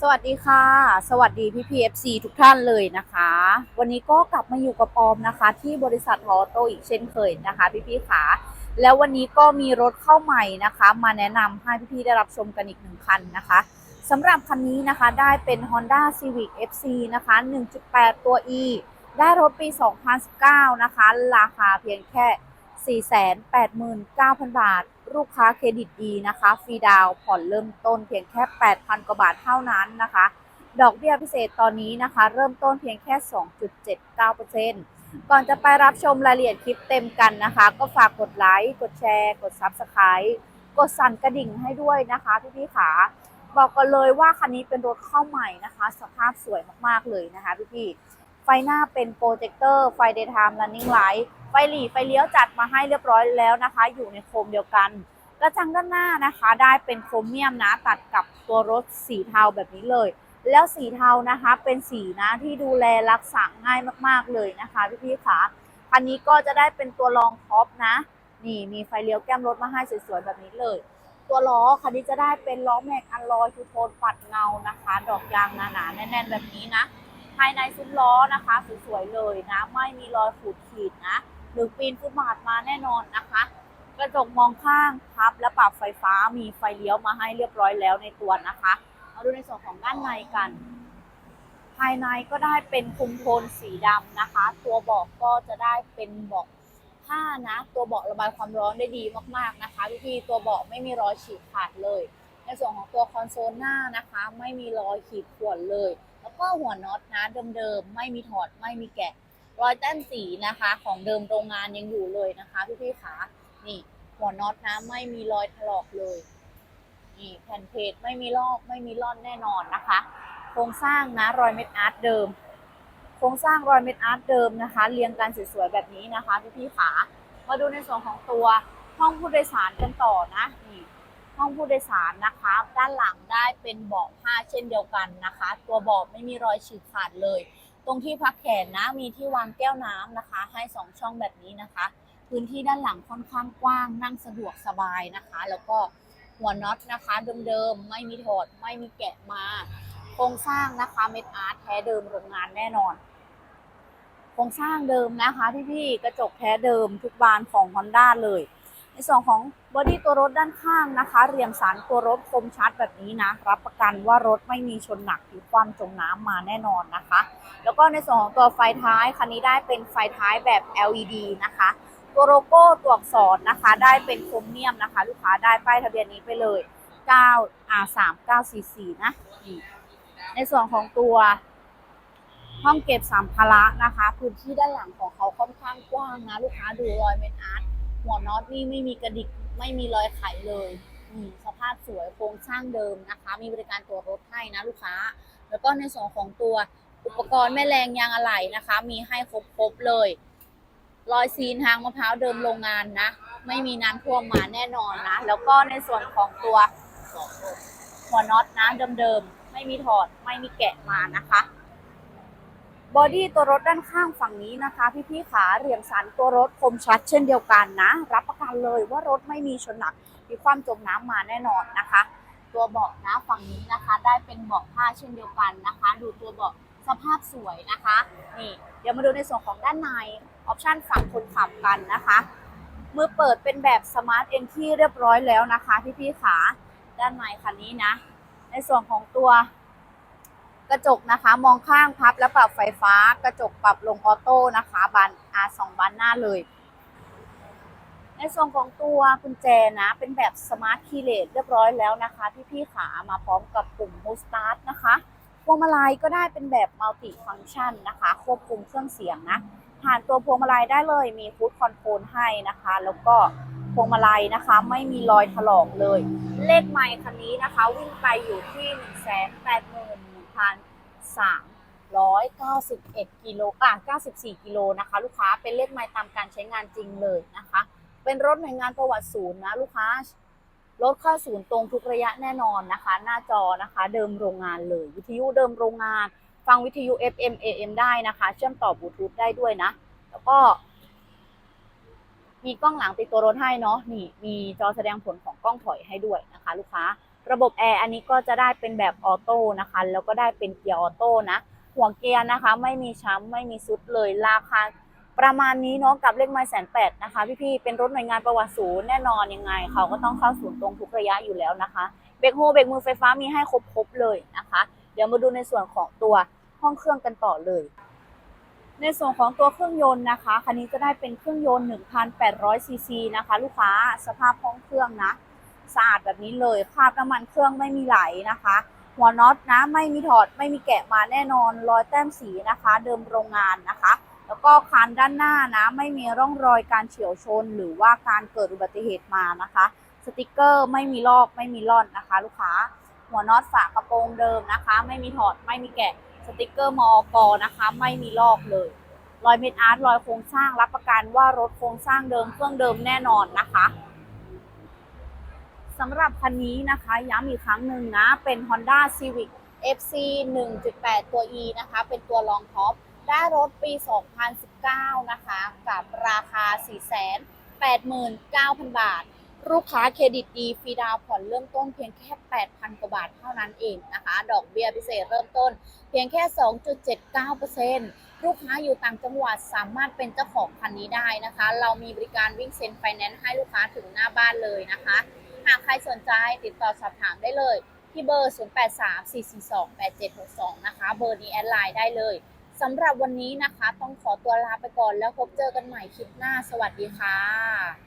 สวัสดีค่ะ สวัสดีพี่พีเอฟซีทุกท่านเลยนะคะ วันนี้ก็กลับมาอยู่กับออมนะคะ ที่บริษัทฮอโตอีกเช่นเคยนะคะพี่พี่ขาแล้ววันนี้ก็มีรถเข้าใหม่นะคะ มาแนะนำให้พี่ๆได้รับชมกันอีกหนึ่งคันนะคะสำหรับคันนี้นะคะได้เป็น Honda Civic FC นะคะ 1.8 ตัว E ได้รถปี 2019 นะคะ ราคาเพียงแค่ 489,000 บาท ลูกค้าเครดิตดีนะคะ ฟรีดาวผ่อนเริ่มต้นเพียงแค่ 8,000 กว่าบาทเท่านั้นนะคะ ดอกเบี้ยพิเศษตอนนี้นะคะ เริ่มต้นเพียงแค่ 2.79%ก่อนจะไปรับชมรายละเอียดคลิปเต็มกันนะคะ ก็ฝากกดไลค์ กดแชร์ กด Subscribe กดสั่นกระดิ่งให้ด้วยนะคะ พี่ๆขาบอกกันเลยว่าคันนี้เป็นรถเข้าใหม่นะคะ สภาพสวยมากๆเลยนะคะพี่ๆ ไฟหน้าเป็นโปรเจคเตอร์ไฟ daytime running light ไฟหลีไฟเลี้ยวจัดมาให้เรียบร้อยแล้วนะคะ อยู่ในโคมเดียวกันกระจังด้านหน้านะคะ ได้เป็นโครเมียมนะตัดกับตัวรถสีเทาแบบนี้เลย แล้วสีเทานะคะเป็นสีนะที่ดูแลรักษาง่ายมากๆเลยนะคะพี่ๆค่ะคันนี้ก็จะได้เป็นตัวรองท็อปนะ นี่มีไฟเลี้ยวแก้มรถมาให้สวยๆแบบนี้เลย ตัวล้อคันนี้จะได้เป็นล้อแม็กอันลอยทูโทนปัดเงานะคะ ดอกยางหนาๆแน่นๆแบบนี้นะ ภายในซุ้มล้อนะคะสวยๆเลยนะ ไม่มีรอยขูดขีดนะหรือปีนฟุตบาทมาแน่นอนนะคะ กระจกมองข้างพับและปรับไฟฟ้ามีไฟเลี้ยวมาให้เรียบร้อยแล้วในตัวนะคะมาดูในส่วนของด้านในกัน ภายในก็ได้เป็นคุมโทนสีดำนะคะ ตัวเบาะก็จะได้เป็นเบาะผ้านะ ตัวเบาะระบายความร้อนได้ดีมากๆนะคะพี่ๆตัวเบาะไม่มีรอยฉีกขาดเลย ในส่วนของตัวคอนโซลหน้านะคะ ไม่มีรอยขีดข่วนเลย แล้วก็หัวน็อตนะเดิมๆไม่มีถอดไม่มีแกะ รอยแต้มสีนะคะ ของเดิมโรงงานยังอยู่เลยนะคะพี่ๆขานี่ หัวน็อตนะไม่มีรอยถลอกเลยนี่แผ่นเพจไม่มีลอกไม่มีร่อนแน่นอนนะคะ โครงสร้างนะรอยเม็ดอาร์ตเดิม โครงสร้างรอยเม็ดอาร์ตเดิมนะคะ เรียงกันสวยๆแบบนี้นะคะพี่ๆขามาดูในส่วนของตัวห้องผู้โดยสารกันต่อนะนี่ ห้องผู้โดยสารนะคะ ด้านหลังได้เป็นเบาะผ้าเช่นเดียวกันนะคะ ตัวเบาะไม่มีรอยฉีกขาดเลย ตรงที่พักแขนนะมีที่วางแก้วน้ำนะคะ ให้สองช่องแบบนี้นะคะ พื้นที่ด้านหลังค่อนข้างกว้างนั่งสะดวกสบายนะคะ แล้วก็หัวน็อตนะคะเดิมๆไม่มีถอดไม่มีแกะมาโครงสร้างนะคะเม็ดอาร์ตแท้เดิมโรงงานแน่นอนโครงสร้างเดิมนะคะพี่ๆกระจกแท้เดิมทุกบานของ Honda เลย ในส่วนของบอดี้ตัวรถด้านข้างนะคะ เรียงสารตัวรถคมชัดแบบนี้นะ รับประกันว่ารถไม่มีชนหนักหรือความจมน้ำมาแน่นอนนะคะ แล้วก็ในส่วนของตัวไฟท้ายคันนี้ได้เป็นไฟท้ายแบบ LED นะคะ ตัวโลโก้ตัวอักษรนะคะ ได้เป็นโครเมียมนะคะ ลูกค้าได้ป้ายทะเบียนนี้ไปเลย 9 R 3 9 4 4นะในส่วนของตัวห้องเก็บสัมภาระนะคะ พื้นที่ด้านหลังของเขาค่อนข้างกว้างนะ ลูกค้าดูรอยเม็ดอาร์ต หัวน็อตนี่ไม่มีกระดิกไม่มีรอยไขเลยสภาพสวยโครงสร้างเดิมนะคะ มีบริการตัวรถให้นะลูกค้า แล้วก็ในส่วนของตัวอุปกรณ์แม่แรงยางอะไหล่นะคะ มีให้ครบๆเลยรอยซีนทางมะพร้าวเดิมโรงงานนะ ไม่มีน้ำท่วมมาแน่นอนนะ แล้วก็ในส่วนของตัวหัวน็อตนะเดิมๆไม่มีถอดไม่มีแกะมานะคะ บอดี้ตัวรถด้านข้างฝั่งนี้นะคะ พี่ๆขาเรียงสันตัวรถคมชัดเช่นเดียวกันนะ รับประกันเลยว่ารถไม่มีชนหนัก มีความจมน้ำมาแน่นอนนะคะ ตัวเบาะนะฝั่งนี้นะคะ ได้เป็นเบาะผ้าเช่นเดียวกันนะคะ ดูตัวเบาะสภาพสวยนะคะนี่เดี๋ยวมาดูในส่วนของด้านในออปชันฝั่งคนขับกันนะคะมือเปิดเป็นแบบสมาร์ทเอนที่เรียบร้อยแล้วนะคะ พี่ๆขาด้านในคันนี้นะ ในส่วนของตัว กระจกนะคะ มองข้างพับและปรับไฟฟ้ากระจกปรับลงออโต้นะคะบาน R สองบานหน้าเลย ในส่วนของตัวกุญแจนะ เป็นแบบสมาร์ทคีย์เลสเรียบร้อยแล้วนะคะที่พี่ขามาพร้อมกับปุ่ม h o s t a r t นะคะพวงมาลัยก็ได้เป็นแบบมัลติฟังชันนะคะ ควบคุมเครื่องเสียงนะผ่านตัวพวงมาลัยได้เลยมีฟูดคอนโทรลให้นะคะ แล้วก็พวงมาลัยนะคะ ไม่มีรอยถลอกเลย เลขไมค์คันนี้นะคะ วิ่งไปอยู่ที่ 1 8 1 391 กิโลอะ94 กิโลนะคะ ลูกค้าเป็นเลขไมล์ตามการใช้งานจริงเลยนะคะ เป็นรถหน่วยงานประวัติศูนย์นะลูกค้ารถเข้าศูนย์ตรงทุกระยะแน่นอนนะคะ หน้าจอนะคะ เดิมโรงงานเลย วิทยุเดิมโรงงาน ฟังวิทยุ FM AM ได้นะคะ เชื่อมต่อบลูทูธได้ด้วยนะ แล้วก็ มีกล้องหลังติดตัวรถให้เนาะนี่มีจอแสดงผลของกล้องถอยให้ด้วยนะคะ ลูกค้า ระบบแอร์อันนี้ก็จะได้เป็นแบบออโต้นะคะ แล้วก็ได้เป็นเกียร์ออโต้นะหัวเกียร์นะคะ ไม่มีช้ำไม่มีซุดเลยราคาประมาณนี้เนาะกับเลขไม้แสนแปดนะคะ พี่ๆเป็นรถหน่วยงานประวัติศูนย์แน่นอนยังไง เขาก็ต้องเข้าศูนย์ตรงทุกระยะอยู่แล้วนะคะเบรกโฮเบรกมือไฟฟ้ามีให้ครบๆเลยนะคะ เดี๋ยวมาดูในส่วนของตัวห้องเครื่องกันต่อเลย ในส่วนของตัวเครื่องยนต์นะคะคันนี้จะได้เป็นเครื่องยนต์ 1,800ซีซีนะคะ ลูกค้าสภาพห้องเครื่องนะ สะอาดแบบนี้เลยคราบน้ำมันเครื่องไม่มีไหลนะคะ หัวน็อตนะไม่มีถอดไม่มีแกะมาแน่นอนรอยแต้มสีนะคะ เดิมโรงงานนะคะ แล้วก็คานด้านหน้านะไม่มีร่องรอยการเฉียวชน หรือว่าการเกิดอุบัติเหตุมานะคะ สติกเกอร์ไม่มีลอกไม่มีล่อนนะคะ ลูกค้า หัวน็อตฝากระโปรงเดิมนะคะ ไม่มีถอดไม่มีแกะสติกเกอร์มอกนะคะ ไม่มีลอกเลยรอยเม็ดอาร์ตรอยโครงสร้างรับประกันว่ารถโครงสร้างเดิมเครื่องเดิมแน่นอนนะคะ สำหรับคันนี้นะคะ ย้ำอีกครั้งหนึ่งนะ เป็น Honda Civic FC 1.8 ตัว E นะคะ เป็นตัวรองท็อป ได้รถปี 2019 นะคะ กับราคา 489,000 บาท ลูกค้าเครดิตดีฟรีดาวผ่อนเริ่มต้นเพียงแค่ 8,000 กว่าบาทเท่านั้นเองนะคะ ดอกเบี้ยพิเศษเริ่มต้น เพียงแค่ 2.79%ลูกค้าอยู่ต่างจังหวัดสามารถเป็นเจ้าของคันนี้ได้นะคะ เรามีบริการวิ่งเซ็นไฟแนนซ์ให้ลูกค้าถึงหน้าบ้านเลยนะคะ หากใครสนใจติดต่อสอบถามได้เลย ที่เบอร์ 0834428762 นะคะ เบอร์นี้แอดไลน์ได้เลยสำหรับวันนี้นะคะ ต้องขอตัวลาไปก่อนแล้วพบเจอกันใหม่คลิปหน้า สวัสดีค่ะ